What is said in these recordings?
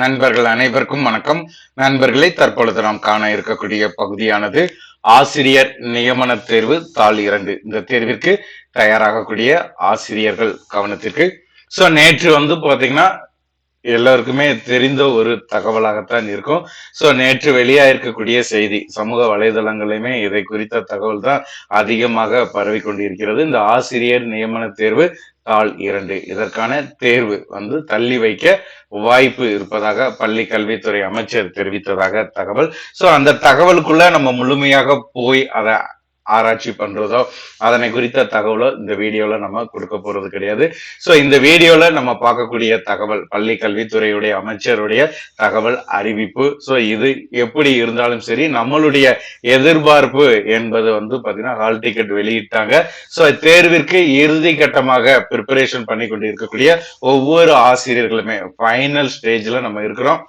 நண்பர்கள் அனைவருக்கும் வணக்கம். நண்பர்களே தற்பொழுது நாம் காண இருக்கக்கூடிய பகுதியானது ஆசிரியர் நியமன தேர்வு தாள் இரண்டு. இந்த தேர்விற்கு தயாராகக்கூடிய ஆசிரியர்கள் கவனத்திற்கு. சோ நேற்று வந்து பாத்தீங்கன்னா எல்லாருக்குமே தெரிந்த ஒரு தகவலாகத்தான் இருக்கும். சோ நேற்று வெளியா இருக்கக்கூடிய செய்தி சமூக வலைதளங்களிலுமே இதை குறித்த தகவல் தான் அதிகமாக பரவி கொண்டிருக்கிறது இந்த ஆசிரியர் நியமன தேர்வு தாள் இரண்டு. இதற்கான தேர்வு வந்து தள்ளி வைக்க வாய்ப்பு இருப்பதாக பள்ளி கல்வித்துறை அமைச்சர் தெரிவித்ததாக தகவல். ஸோ அந்த தகவலுக்குள்ள நம்ம முழுமையாக போய் அதை ஆராய்ச்சி பண்றதோ அதனை குறித்த தகவலோ இந்த வீடியோல நம்ம கொடுக்க போறது கிடையாது. ஸோ இந்த வீடியோல நம்ம பார்க்கக்கூடிய தகவல் பள்ளி கல்வித்துறையுடைய அமைச்சருடைய தகவல் அறிவிப்பு. ஸோ இது எப்படி இருந்தாலும் சரி நம்மளுடைய எதிர்பார்ப்பு என்பது வந்து பார்த்தீங்கன்னா ஹால் டிக்கெட் வெளியிட்டாங்க. ஸோ தேர்விற்கு இறுதி கட்டமாக ப்ரிப்பரேஷன் பண்ணி கொண்டு இருக்கக்கூடிய ஒவ்வொரு ஆசிரியர்களுமே ஃபைனல் ஸ்டேஜ்ல நம்ம இருக்கிறோம்.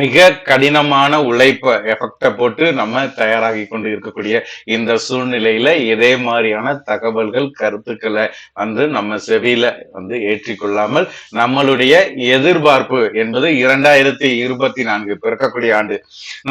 மிக கடினமான உழைப்ப எஃபெக்டை போட்டு நம்ம தயாராகி கொண்டு இருக்கக்கூடிய இந்த சூழ்நிலையில இதே மாதிரியான தகவல்கள் கருத்துக்களை வந்து நம்ம செவியில வந்து ஏற்றிக்கொள்ளாமல் நம்மளுடைய எதிர்பார்ப்பு என்பது இரண்டாயிரத்தி இருபத்தி நான்கு பிறக்கக்கூடிய ஆண்டு.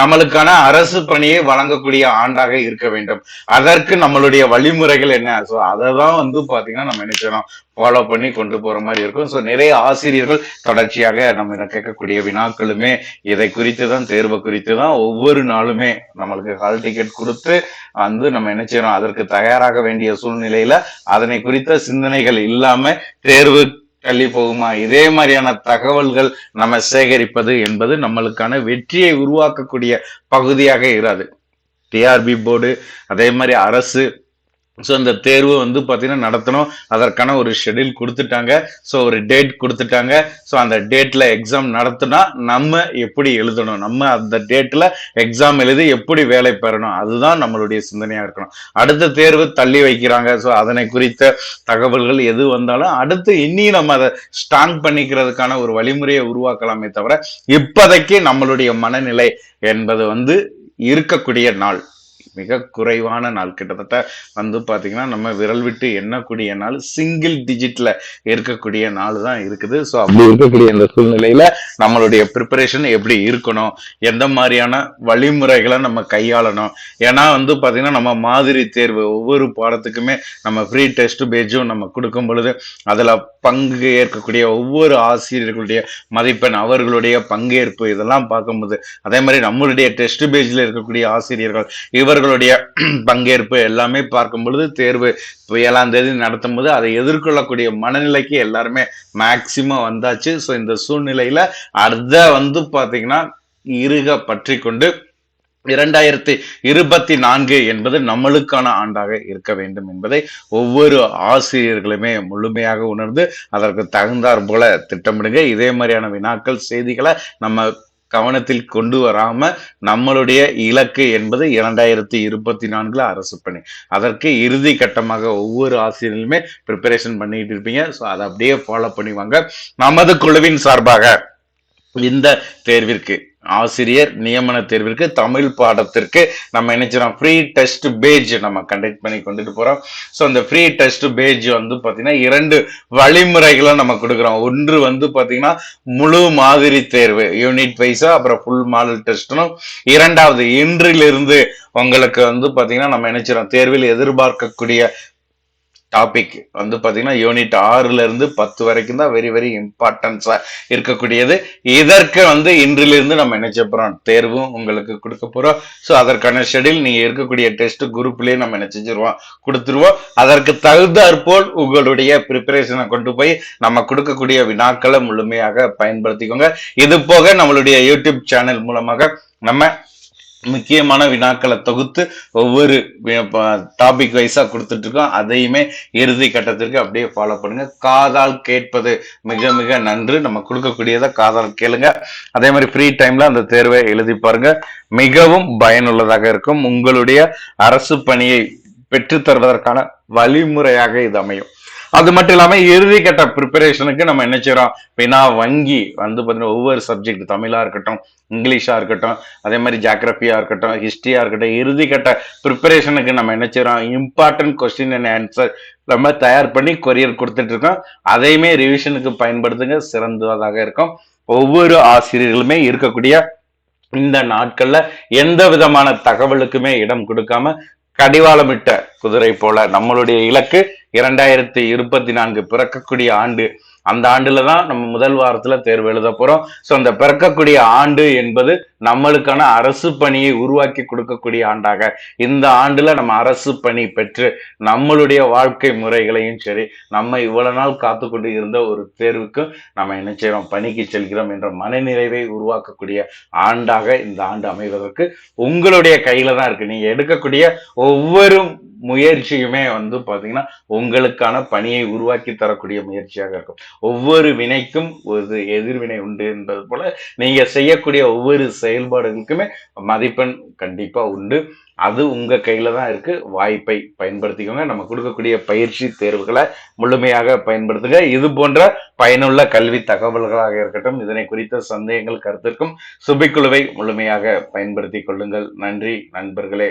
நம்மளுக்கான அரசு பணியை வழங்கக்கூடிய ஆண்டாக இருக்க வேண்டும். அதற்கு நம்மளுடைய வழிமுறைகள் என்ன? ஸோ அதை தான் வந்து பாத்தீங்கன்னா நம்ம நினைச்சோம் ஃபாலோ பண்ணி கொண்டு போற மாதிரி இருக்கும். ஸோ நிறைய ஆசிரியர்கள் தொடர்ச்சியாக நம்ம கேட்கக்கூடிய வினாக்களுமே இதை குறித்து தான் தேர்வு குறித்து தான் ஒவ்வொரு நாளுமே நம்மளுக்கு ஹால் டிக்கெட் கொடுத்து வந்து நம்ம என்ன செய்யறோம் அதற்கு தயாராக வேண்டிய சூழ்நிலையில அதனை குறித்த சிந்தனைகள் இல்லாம தேர்வு தள்ளி போகுமா? இதே மாதிரியான தகவல்கள் நம்ம சேகரிப்பது என்பது நம்மளுக்கான வெற்றியை உருவாக்கக்கூடிய பகுதியாக இராது. டிஆர்பி போர்டு அதே மாதிரி அரசு ஸோ இந்த தேர்வு வந்து பார்த்தீங்கன்னா நடத்தணும். அதற்கான ஒரு ஷெட்யூல் கொடுத்துட்டாங்க. ஸோ ஒரு டேட் கொடுத்துட்டாங்க. ஸோ அந்த டேட்டில் எக்ஸாம் நடத்தினா நம்ம எப்படி எழுதணும்? நம்ம அந்த டேட்டில் எக்ஸாம் எழுதி எப்படி வேலை பெறணும்? அதுதான் நம்மளுடைய சிந்தனையாக இருக்கணும். அடுத்த தேர்வு தள்ளி வைக்கிறாங்க. ஸோ அதனை குறித்த தகவல்கள் எது வந்தாலும் அடுத்து இன்னி நம்ம அதை ஸ்ட்ராங் பண்ணிக்கிறதுக்கான ஒரு வழிமுறையை உருவாக்கலாமே தவிர இப்போதைக்கு நம்மளுடைய மனநிலை என்பது வந்து இருக்கக்கூடிய நாள். மிக குறைவான நாள். கிட்டத்தட்ட வந்து பாத்தீங்கன்னா நம்ம விரல் விட்டு எண்ணக்கூடிய நாள் சிங்கிள் டிஜிட்ல இருக்கக்கூடிய நாள் தான் இருக்குது. ஸோ அப்படி இருக்கக்கூடிய இந்த சூழ்நிலையில நம்மளுடைய ப்ரிப்பரேஷன் எப்படி இருக்கணும்? எந்த மாதிரியான வழிமுறைகளை நம்ம கையாளணும்? ஏன்னா வந்து பாத்தீங்கன்னா நம்ம மாதிரி தேர்வு ஒவ்வொரு பாடத்துக்குமே நம்ம ஃப்ரீ டெஸ்ட் பேஜும் நம்ம கொடுக்கும் பொழுது அதுல பங்கு ஏற்கக்கூடிய ஒவ்வொரு ஆசிரியர்களுடைய மதிப்பெண் அவர்களுடைய பங்கேற்பு இதெல்லாம் பார்க்கும்போது அதே மாதிரி நம்மளுடைய டெஸ்ட் பேஜ்ல இருக்கக்கூடிய ஆசிரியர்கள் இவர்களுடைய பங்கேற்பு எல்லாமே பார்க்கும் பொழுது தேர்வு ஏழாம் தேதி நடத்தும் போது அதை எதிர்கொள்ளக்கூடிய மனநிலைக்கு எல்லாருமே மேக்சிமம் வந்தாச்சு. ஸோ இந்த சூழ்நிலையில அடுத்த வந்து பாத்தீங்கன்னா இருக பற்றி கொண்டு இரண்டாயிரத்தி இருபத்தி நான்கு என்பது நம்மளுக்கான ஆண்டாக இருக்க வேண்டும் என்பதை ஒவ்வொரு ஆசிரியர்களுமே முழுமையாக உணர்ந்து அதற்கு தகுந்தாற் போல திட்டமிடுங்க. இதே மாதிரியான வினாக்கள் செய்திகளை நம்ம கவனத்தில் கொண்டு வராம நம்மளுடைய இலக்கு என்பது இரண்டாயிரத்தி இருபத்தி நான்குல அரசு பணி. அதற்கு இறுதி கட்டமாக ஒவ்வொரு ஆசிரியர்களுமே ப்ரிப்பரேஷன் பண்ணிட்டு இருப்பீங்க. ஸோ அதை அப்படியே ஃபாலோ பண்ணுவாங்க. நமது குழுவின் சார்பாக இந்த தேர்விற்கு ஆசிரியர் நியமன தேர்விற்கு தமிழ் பாடத்திற்கு நம்ம நினைச்சிடோம் ஃப்ரீ டெஸ்ட் பேஜ் நம்ம கண்டக்ட் பண்ணி கொண்டுட்டு போறோம். ஸோ அந்த ஃப்ரீ டெஸ்ட் பேஜ் வந்து பாத்தீங்கன்னா இரண்டு வழிமுறைகளை நம்ம கொடுக்குறோம். ஒன்று வந்து பாத்தீங்கன்னா முழு மாதிரி தேர்வு யூனிட் வைஸா அப்புறம் ஃபுல் மாடல் டெஸ்ட்னும் இரண்டாவது இன்றிலிருந்து உங்களுக்கு வந்து பாத்தீங்கன்னா நம்ம நினைச்சிடோம் தேர்வில் எதிர்பார்க்கக்கூடிய டாபிக் வந்து பார்த்தீங்கன்னா யூனிட் ஆறுலேருந்து பத்து வரைக்கும் தான் வெரி வெரி இம்பார்ட்டன்ஸாக இருக்கக்கூடியது. இதற்கு வந்து இன்றிலிருந்து நம்ம நினைச்ச போகிறோம் தேர்வும் உங்களுக்கு கொடுக்க போகிறோம் ஸோ அதற்கான ஷெடியூல் நீங்கள் இருக்கக்கூடிய டெஸ்ட் குரூப்லேயே நம்ம நினைச்சிருவோம் கொடுத்துருவோம். அதற்கு தகுந்தாற்போல் உங்களுடைய ப்ரிப்பரேஷனை கொண்டு போய் நம்ம கொடுக்கக்கூடிய வினாக்களை முழுமையாக பயன்படுத்திக்கோங்க. இது போக நம்மளுடைய யூடியூப் சேனல் மூலமாக நம்ம முக்கியமான வினாக்களை தொகுத்து ஒவ்வொரு டாபிக் வைஸாக கொடுத்துட்டு இருக்கோம் அதையுமே இறுதி கட்டத்திற்கு அப்படியே ஃபாலோ பண்ணுங்க. காதால் கேட்பது மிக மிக நன்று. நம்ம கொடுக்கக்கூடியதை காதால் கேளுங்க. அதே மாதிரி ஃப்ரீ டைம்ல அந்த தேர்வை எழுதி பாருங்க. மிகவும் பயனுள்ளதாக இருக்கும். உங்களுடைய அரசு பணியை பெற்றுத்தருவதற்கான வழிமுறையாக இது அமையும். அது மட்டும் இல்லாம இறுதி ப்ரிப்பரேஷனுக்கு நம்ம என்ன செய்யறோம் வினா வங்கி வந்து பாத்தீங்கன்னா ஒவ்வொரு சப்ஜெக்ட் தமிழா இருக்கட்டும் இங்கிலீஷா இருக்கட்டும் அதே மாதிரி ஜாகிரபியா இருக்கட்டும் ஹிஸ்டரியா இருக்கட்டும் இறுதி கட்ட ப்ரிப்பரேஷனுக்கு நம்ம என்ன செய்யறோம் இம்பார்ட்டன்ட் கொஸ்டின் அண்ட் ஆன்சர் நம்ம தயார் பண்ணி கொரியர் கொடுத்துட்டு இருக்கோம். அதையுமே ரிவிஷனுக்கு பயன்படுத்துங்க. சிறந்ததாக இருக்கும். ஒவ்வொரு ஆசிரியர்களுமே இருக்கக்கூடிய இந்த நாட்கள்ல எந்த விதமான தகவலுக்குமே இடம் கொடுக்காம கடிவாளமிட்ட குதிரை போல நம்மளுடைய இலக்கு இரண்டாயிரத்தி இருபத்தி நான்கு பிறக்கக்கூடிய ஆண்டு. அந்த ஆண்டுல தான் நம்ம முதல் வாரத்துல தேர்வு எழுத போறோம். ஸோ அந்த பிறக்கக்கூடிய ஆண்டு என்பது நம்மளுக்கான அரசு பணியை உருவாக்கி கொடுக்கக்கூடிய ஆண்டாக. இந்த ஆண்டுல நம்ம அரசு பணி பெற்று நம்மளுடைய வாழ்க்கை முறைகளையும் சரி நம்ம இவ்வளவு நாள் காத்து கொண்டு இருந்த ஒரு தேர்வுக்கும் நம்ம என்ன செய்யறோம்? பணிக்கு செல்கிறோம் என்ற மனநிறைவை உருவாக்கக்கூடிய ஆண்டாக இந்த ஆண்டு அமைவதற்கு உங்களுடைய கையில தான் இருக்கு. நீங்க எடுக்கக்கூடிய ஒவ்வொரு முயற்சியுமே வந்து பார்த்தீங்கன்னா உங்களுக்கான பணியை உருவாக்கி தரக்கூடிய முயற்சியாக இருக்கும். ஒவ்வொரு வினைக்கும் ஒரு எதிர்வினை உண்டு என்பது போல நீங்கள் செய்யக்கூடிய ஒவ்வொரு செயல்பாடுகளுக்குமே மதிப்பெண் கண்டிப்பாக உண்டு. அது உங்கள் கையில் தான் இருக்குது வாய்ப்பை பயன்படுத்திக்கோங்க. நம்ம கொடுக்கக்கூடிய பயிற்சி தேர்வுகளை முழுமையாக பயன்படுத்துங்க. இது போன்ற பயனுள்ள கல்வி தகவல்களாக இருக்கட்டும் இதனை குறித்த சந்தேகங்கள் கருத்திற்கும் சுபிக்குழுவை முழுமையாக பயன்படுத்தி கொள்ளுங்கள். நன்றி நண்பர்களே.